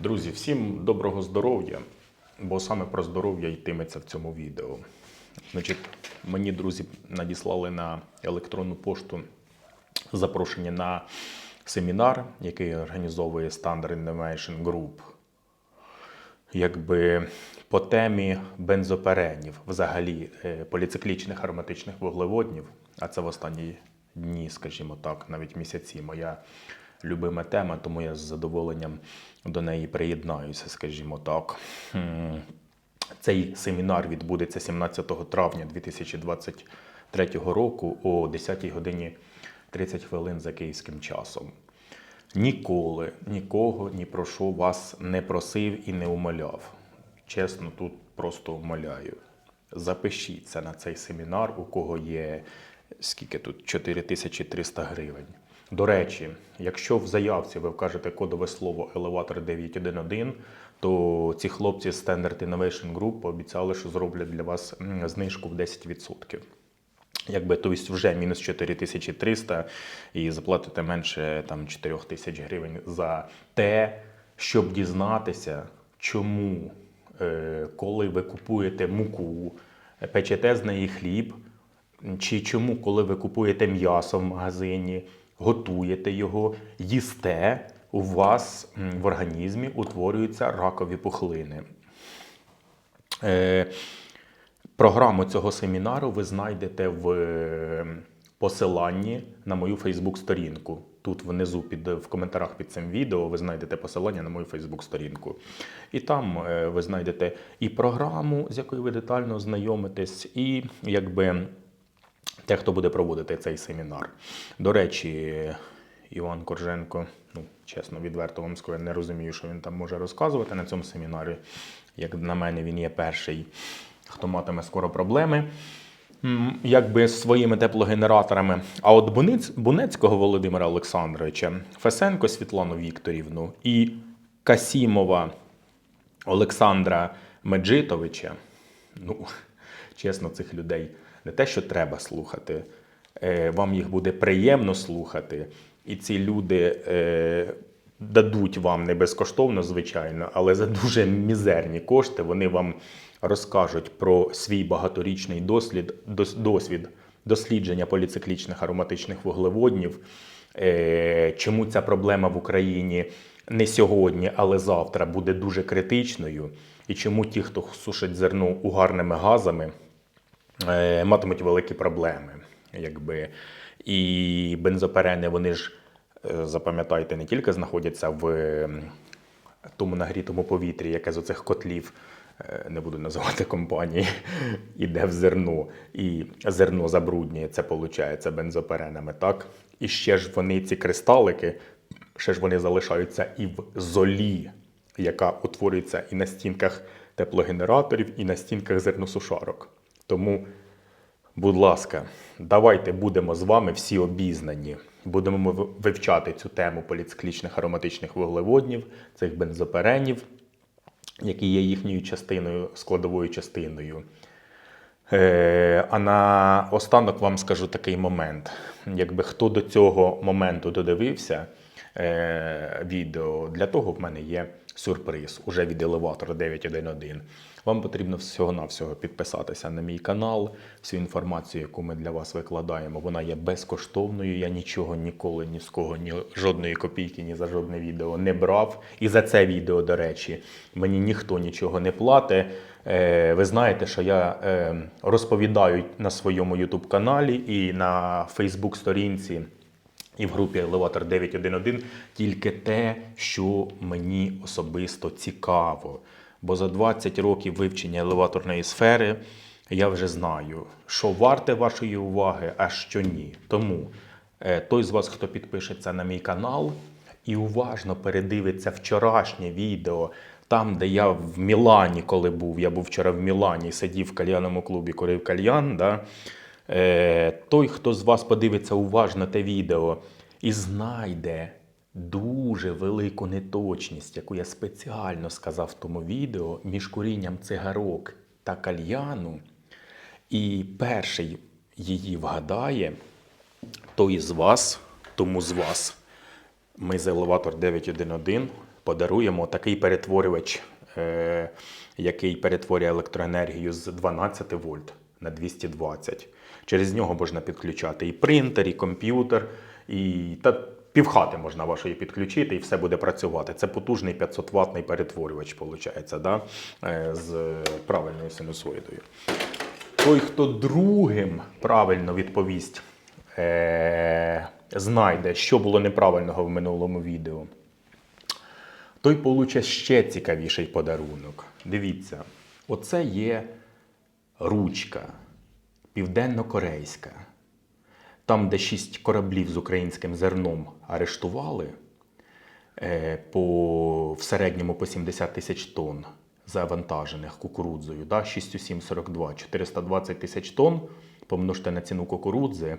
Друзі, всім доброго здоров'я, бо саме про здоров'я йтиметься в цьому відео. Значить, мені друзі надіслали на електронну пошту запрошення на семінар, який організовує Standard Innovation Group. Якби по темі бензоперенів, взагалі е, поліциклічних ароматичних вуглеводнів, а це в останні дні, скажімо так, навіть місяці, моя любима тема, тому я з задоволенням до неї приєднаюся, скажімо так. Цей семінар відбудеться 17 травня 2023 року о 10 годині 30 хвилин за київським часом. Ніколи нікого ні про що вас не просив і не умоляв. Чесно, тут просто умоляю. Запишіться на цей семінар, у кого є скільки тут 4300 гривень. До речі, якщо в заявці ви вкажете кодове слово елеватор 911, то ці хлопці з Standard Innovation Group пообіцяли, що зроблять для вас знижку в 10%. Якби тобто вже мінус 4300 і заплатите менше там 4 тисяч гривень за те, щоб дізнатися, чому, е, коли ви купуєте муку, е, печете з неї хліб, чи чому, коли ви купуєте м'ясо в магазині, готуєте його, їсте, у вас в організмі утворюються ракові пухлини. Е, Програму цього семінару ви знайдете в е, посиланні на мою Фейсбук-сторінку. Тут внизу під в коментарях під цим відео ви знайдете посилання на мою Фейсбук-сторінку. І там е, ви знайдете і програму, з якою ви детально ознайомитесь, і якби те, хто буде проводити цей семінар. До речі, Іван Корженко, ну, чесно, відверто вам скажу, я не розумію, що він там може розказувати на цьому семінарі. Як на мене, він є перший, хто матиме скоро проблеми. Якби з своїми теплогенераторами. А от Буниць, Бунецького Володимира Олександровича, Фесенко Світлану Вікторівну і Касімова Олександра Меджитовича, ну, чесно, цих людей не те, що треба слухати, е, вам їх буде приємно слухати, і ці люди е, дадуть вам не безкоштовно, звичайно, але за дуже мізерні кошти вони вам розкажуть про свій багаторічний дослід, досвід дослідження поліциклічних ароматичних вуглеводнів, е, чому ця проблема в Україні не сьогодні, але завтра буде дуже критичною, і чому ті, хто сушить зерно угарними газами, матимуть великі проблеми. Якби. І бензоперени, вони ж, е, запам'ятайте, не тільки знаходяться в тому нагрітому повітрі, яке з оцих котлів, е, не буду називати компанії, іде в зерно, і зерно забруднює, це виходить бензоперенами, так? І ще ж вони, ці кристалики, ще ж вони залишаються і в золі, яка утворюється і на стінках теплогенераторів, і на стінках зерносушарок. Тому Будь ласка, давайте будемо з вами всі обізнані. Будемо ви- вивчати цю тему поліциклічних ароматичних вуглеводнів, цих бензоперенів, які є їхньою частиною, складовою частиною. Е, а на останок вам скажу такий момент. Якби хто до цього моменту додивився е, відео, для того в мене є сюрприз уже від елеватора 911. Вам потрібно всього-навсього підписатися на мій канал. Всю інформацію, яку ми для вас викладаємо, вона є безкоштовною. Я нічого ніколи ні з кого, ні жодної копійки, ні за жодне відео не брав. І за це відео, до речі, мені ніхто нічого не платить. Е, Ви знаєте, що я е, розповідаю на своєму YouTube каналі і на Facebook сторінці. І в групі Елеватор 911 тільки те, що мені особисто цікаво. Бо за 20 років вивчення елеваторної сфери я вже знаю, що варте вашої уваги, а що ні. Тому е, той з вас, хто підпишеться на мій канал і уважно передивиться вчорашнє відео, там, де я в Мілані, коли був, я був вчора в Мілані, сидів в кальянному клубі, курив кальян. Да? Е, той, хто з вас подивиться уважно те відео і знайде дуже велику неточність, яку я спеціально сказав в тому відео, між курінням цигарок та кальяну, і перший її вгадає, той з вас, тому з вас, ми з елеватор 911 подаруємо такий перетворювач, е, який перетворює електроенергію з 12 вольт на 220. Через нього можна підключати і принтер, і комп'ютер, і та півхати можна вашої підключити, і все буде працювати. Це потужний 500 ватний перетворювач, виходить, да? е, з правильною синусоїдою. Той, хто другим правильно відповість, е- знайде, що було неправильного в минулому відео, той получить ще цікавіший подарунок. Дивіться, оце є ручка південно-корейська. Там, де шість кораблів з українським зерном арештували е, по, в середньому по 70 тисяч тонн завантажених кукурудзою, да, 6,742, 420 тисяч тонн, помножте на ціну кукурудзи,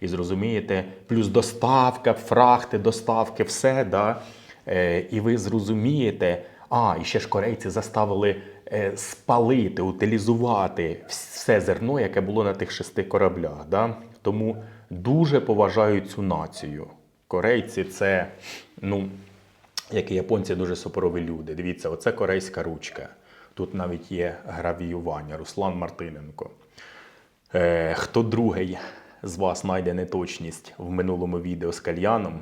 і зрозумієте, плюс доставка, фрахти, доставки, все, да, е, і ви зрозумієте, а, і ще ж корейці заставили спалити, утилізувати все зерно, яке було на тих шести кораблях. Да? Тому дуже поважаю цю націю. Корейці це, ну, як і японці, дуже суперові люди. Дивіться, оце корейська ручка. Тут навіть є гравіювання. Руслан Мартиненко. Е, хто другий з вас знайде неточність в минулому відео з кальяном,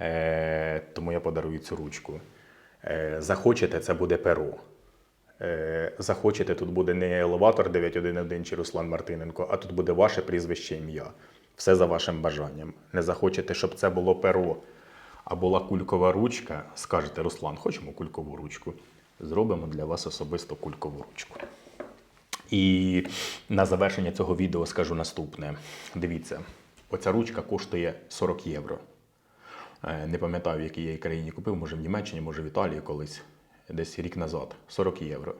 е, тому я подарую цю ручку. Е, захочете, це буде перо. Е, захочете, тут буде не елеватор 911 чи Руслан Мартиненко, а тут буде ваше прізвище ім'я. Все за вашим бажанням. Не захочете, щоб це було перо, а була кулькова ручка, скажете, Руслан, хочемо кулькову ручку. Зробимо для вас особисто кулькову ручку. І на завершення цього відео скажу наступне. Дивіться, оця ручка коштує 40 євро. Е, Не пам'ятаю, в якій я її країні купив, може в Німеччині, може в Італії колись, десь рік назад. 40 євро.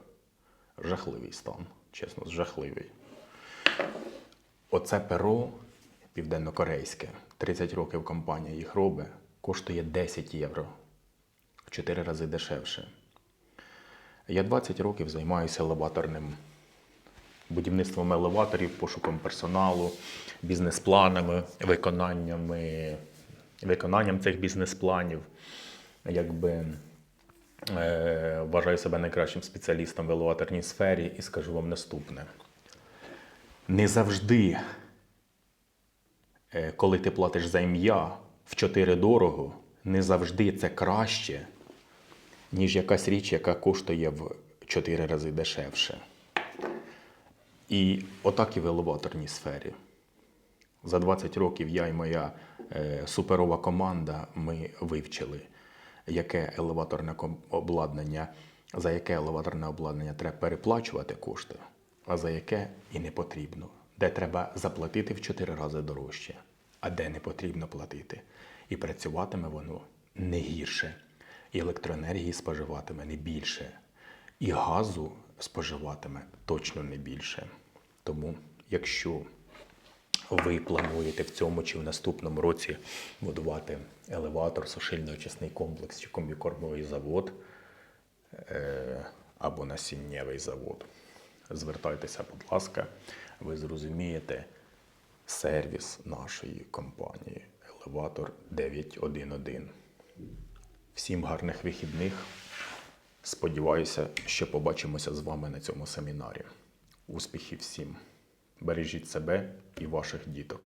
Жахливий стан, чесно, жахливий. Оце перо південно-корейське, 30 років компанія їх робить, коштує 10 євро. В 4 рази дешевше. Я 20 років займаюся елеваторним будівництвом елеваторів, пошуком персоналу, бізнес-планами, виконаннями, виконанням цих бізнес-планів. Якби вважаю себе найкращим спеціалістом в елеваторній сфері і скажу вам наступне. Не завжди, е, коли ти платиш за ім'я в 4 дорого, не завжди це краще, ніж якась річ, яка коштує в 4 рази дешевше. І отак і в елеваторній сфері. За 20 років я і моя е, суперова команда ми вивчили, яке елеваторне обладнання, за яке елеваторне обладнання треба переплачувати кошти, а за яке і не потрібно. Де треба заплатити в 4 рази дорожче, а де не потрібно платити. І працюватиме воно не гірше, і електроенергії споживатиме не більше, і газу споживатиме точно не більше. Тому, якщо ви плануєте в цьому чи в наступному році будувати елеватор, сушильно-очисний комплекс чи комбікормовий завод е, або насіннєвий завод, звертайтеся, будь ласка, ви зрозумієте сервіс нашої компанії Елеватор 911. Всім гарних вихідних. Сподіваюся, що побачимося з вами на цьому семінарі. Успіхів всім! Бережіть себе і ваших діток.